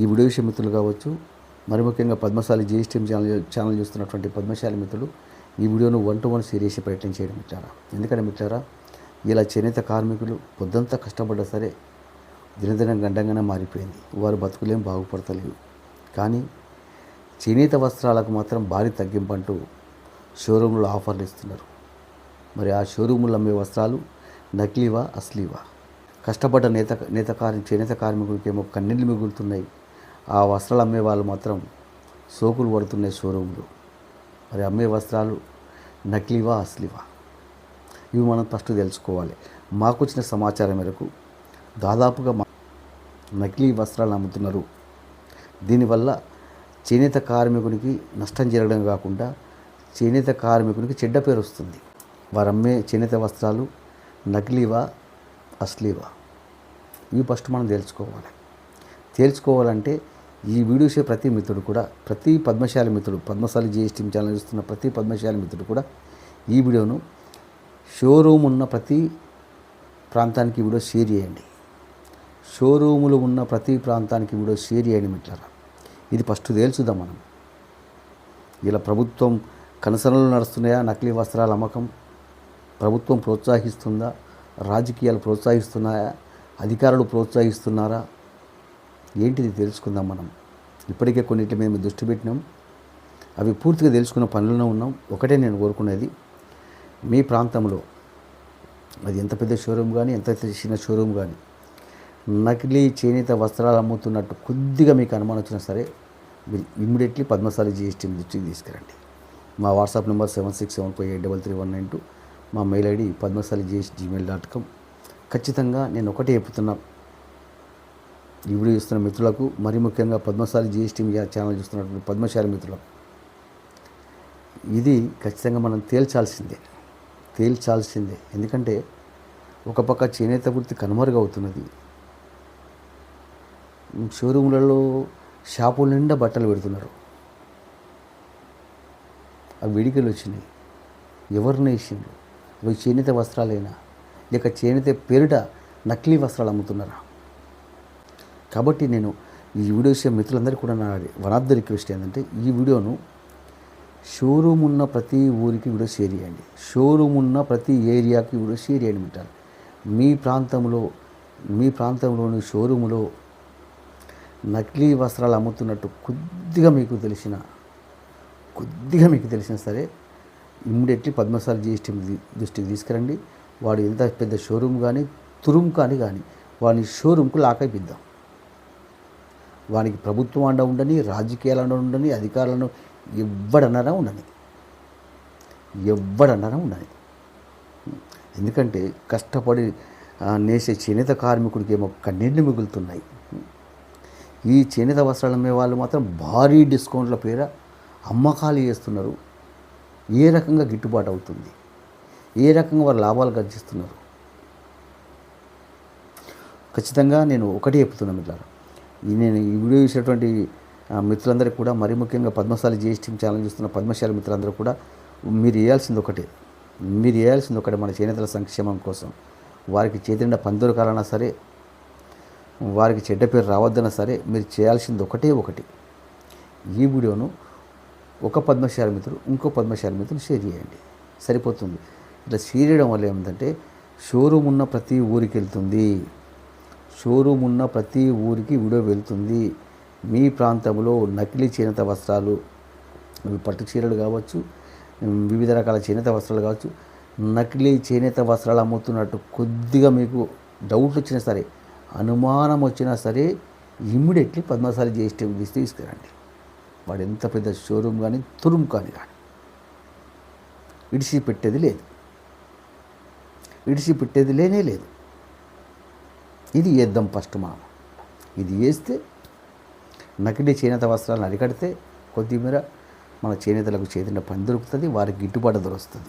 ఈ వీడియో మిత్రులు కావచ్చు మరి ముఖ్యంగా పద్మశాలి జిఎస్టీఎం ఛానల్ ఛానల్ చూస్తున్నటువంటి పద్మశాలి మిత్రులు ఈ వీడియోను వన్ టు వన్ సీరియస్ ప్రయత్నం చేయడం మిత్రారా ఎందుకంటే మిత్రారా ఇలా చేనేత కార్మికులు పొద్దంతా కష్టపడ్డా సరే దినదినం గండంగానే మారిపోయింది. వారు బతుకులేం బాగుపడతలేవు. కానీ చేనేత వస్త్రాలకు మాత్రం భారీ తగ్గింపు అంటూ షోరూంలో ఆఫర్లు ఇస్తున్నారు. మరి ఆ షోరూములు అమ్మే వస్త్రాలు నకిలీవా అస్లీవా కష్టపడ్డ నేత నేత కార్మి చేనేత కార్మికులకేమో కన్నీళ్ళు మిగులుతున్నాయి. ఆ వస్త్రాలు అమ్మే వాళ్ళు మాత్రం సోకులు పడుతున్నాయి షోరూంలు. మరి అమ్మే వస్త్రాలు నకిలీవా అసలివా? ఇవి మనం ఫస్ట్ తెలుసుకోవాలి. మాకు వచ్చిన సమాచారం మేరకు దాదాపుగా మా నకిలీ వస్త్రాలు అమ్ముతున్నారు. దీనివల్ల చేనేత కార్మికునికి నష్టం జరగడం కాకుండా చేనేత కార్మికునికి చెడ్డ పేరు వస్తుంది. వారు అమ్మే చేనేత వస్త్రాలు నకిలీవా అసలీవా? ఇవి ఫస్ట్ మనం తెలుసుకోవాలి. తేల్చుకోవాలంటే ఈ వీడియోసే ప్రతి మిత్రుడు కూడా ప్రతి పద్మశాలి మిత్రుడు పద్మశాలి జిఎస్టీ ఛానల్ చూస్తున్న ప్రతి పద్మశాలి మిత్రుడు కూడా ఈ వీడియోను షోరూమ్ ఉన్న ప్రతి ప్రాంతానికి ఈ వీడియో షేర్ చేయండి. షోరూములు ఉన్న ప్రతి ప్రాంతానికి వీడియో షేర్ చేయండి మిత్రులారా. ఇది ఫస్ట్ తేల్చుదాం మనం. ఇలా ప్రభుత్వం కనసనలు నడుస్తున్నాయా? నకిలీ వస్త్రాల అమ్మకం. ప్రభుత్వం ప్రోత్సహిస్తుందా? రాజకీయాలు ప్రోత్సహిస్తున్నాయా? అధికారులు ప్రోత్సహిస్తున్నారా? ఏంటిది తెలుసుకుందాం మనం. ఇప్పటికే కొన్నిటి మేము దృష్టి పెట్టినాం. అవి పూర్తిగా తెలుసుకున్న పనులను ఉన్నాం. ఒకటే నేను కోరుకునేది మీ ప్రాంతంలో అది ఎంత పెద్ద షోరూమ్ కానీ ఎంత చిన్న షోరూమ్ కానీ నకిలీ చేనేత వస్త్రాలు అమ్ముతున్నట్టు కొద్దిగా మీకు అనుమానం వచ్చినా సరే మీరు ఇమ్మీడియట్లీ పద్మశాలి జిఎస్టీ దృష్టికి తీసుకురండి. మా WhatsApp number seven six seven five eight double three one nine two మా mail ID Padmashali GS Gmail dot com. ఖచ్చితంగా నేను ఒకటే చెప్తున్నా ఈ వీడియో చూస్తున్న మిత్రులకు మరి ముఖ్యంగా పద్మశాలి జిఎస్టీ ఛానల్ చూస్తున్నటువంటి పద్మశాలి మిత్రులకు ఇది ఖచ్చితంగా మనం తేల్చాల్సిందే. తేల్చాల్సిందే. ఎందుకంటే ఒక పక్క చేనేత వృత్తి కనుమరుగవుతున్నది. షోరూములలో షాపుల నిండా బట్టలు పెడుతున్నారు. అవి విడికలు వచ్చినాయి. ఎవరు నేషన్లు అవి చేనేత వస్త్రాలైనా? లేక చేనేత పేరిట నకిలీ వస్త్రాలు అమ్ముతున్నారా? కాబట్టి నేను ఈ వీడియో విషయం మిత్రులందరికీ కూడా నా వన్ ఆఫ్ ద రిక్వెస్ట్ ఏంటంటే ఈ వీడియోను షోరూమ్ ఉన్న ప్రతి ఊరికి వీడియో షేర్ చేయండి. షోరూమ్ ఉన్న ప్రతి ఏరియాకి వీడియో షేర్ చేయండి మిత్రాలు మీ ప్రాంతంలో మీ ప్రాంతంలోని షోరూములో నకిలీ వస్త్రాలు అమ్ముతున్నట్టు కొద్దిగా మీకు తెలిసిన కొద్దిగా మీకు తెలిసినా సరే ఇమ్మీడియట్లీ పద్మశాలి జిఎస్టీ దృష్టికి తీసుకురండి. వాడు ఎంత పెద్ద షోరూమ్ కానీ తురుమ్ కానీ కానీ వాడిని షోరూమ్కు లాకైపిద్దాం వానికి ప్రభుత్వం అండ ఉండని రాజకీయాలు అండ ఉండని అధికారులను ఎవ్వడన్నారా ఉండని. ఎవ్వడన్నారా ఉండని. ఎందుకంటే కష్టపడి నేసే చేనేత కార్మికుడికి ఏమో కన్నీళ్ళు మిగులుతున్నాయి. ఈ చేనేత వస్త్రాలు అమ్మే వాళ్ళు మాత్రం భారీ డిస్కౌంట్ల పేర అమ్మకాలు చేస్తున్నారు. ఏ రకంగా గిట్టుబాటు అవుతుంది? ఏ రకంగా వారు లాభాలు గర్జిస్తున్నారు? ఖచ్చితంగా నేను ఒకటే చెప్తున్నా మిత్రులారా. నేను ఈ వీడియో చూసేటువంటి మిత్రులందరికీ కూడా మరి ముఖ్యంగా పద్మశాలి జిఎస్టీ ఛానల్ చూస్తున్న పద్మశాలి మిత్రులందరూ కూడా మీరు వేయాల్సింది ఒకటే. మీరు వేయాల్సింది ఒకటే మన చేనేతల సంక్షేమం కోసం. వారికి చేతిండా పందురకాలన్నా సరే వారికి చెడ్డ పేరు రావద్దన్నా సరే మీరు చేయాల్సింది ఒకటే ఒకటి. ఈ వీడియోను ఒక పద్మశాల మిత్రుడు ఇంకో పద్మశాల మిత్రుడు షేర్ చేయండి. సరిపోతుంది. ఇట్లా షేర్ చేయడం వల్ల ఏమిటంటే షోరూమ్ ఉన్న ప్రతి ఊరికి వెళ్తుంది. షోరూమ్ ఉన్న ప్రతి ఊరికి వీడియో వెళ్తుంది. మీ ప్రాంతంలో నకిలీ చేనేత వస్త్రాలు అవి పట్టు చీరలు కావచ్చు వివిధ రకాల చేనేత వస్త్రాలు కావచ్చు నకిలీ చేనేత వస్త్రాలు అమ్ముతున్నట్టు కొద్దిగా మీకు డౌట్ వచ్చినా సరే అనుమానం వచ్చినా సరే ఇమ్మీడియట్లీ పద్మశాలి జిఎస్టీ తీసి తీసుకురండి. వాడు ఎంత పెద్ద షోరూమ్ కానీ తురుమ్ కానీ కానీ ఇడిసి పెట్టేది లేదు. ఇడిసి పెట్టేది లేనే లేదు. ఇది వేద్దాం ఫస్ట్ మనం ఇది వేస్తే నకిలీ చేనేత వస్త్రాలను అరికడితే కొద్దిమేర మన చేనేతలకు చేతిన పని దొరుకుతుంది వారికి గిట్టుబాటు ధర వస్తుంది.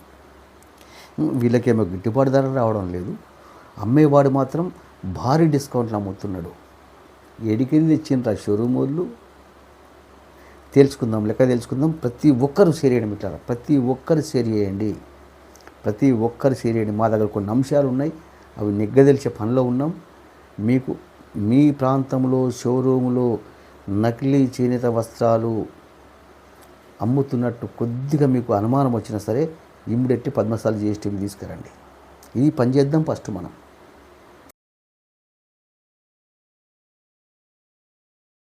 వీళ్ళకేమో గిట్టుబాటు ధర రావడం లేదు. అమ్మేవాడు మాత్రం భారీ డిస్కౌంట్లు అమ్ముతున్నాడు. ఎడికెళ్ళి తెచ్చిండ్రు ఆ షోరూమ్ వాళ్ళు? తెలుసుకుందాం లెక్క తెలుసుకుందాం ప్రతి ఒక్కరు షేర్ చేయడం ఇట్లా ప్రతి ఒక్కరు షేర్ చేయండి. ప్రతి ఒక్కరు షేర్ చేయండి. మా దగ్గర కొన్ని అంశాలు ఉన్నాయి. అవి నిగ్గదెలిచే పనిలో ఉన్నాం. మీకు మీ ప్రాంతంలో షోరూంలో నకిలీ చేనేత వస్త్రాలు అమ్ముతున్నట్టు కొద్దిగా మీకు అనుమానం వచ్చినా సరే ఇమ్మీడియట్లీ పద్మశాలి జిఎస్టీని తీసుకురండి. ఇది పని చేద్దాం ఫస్ట్ మనం.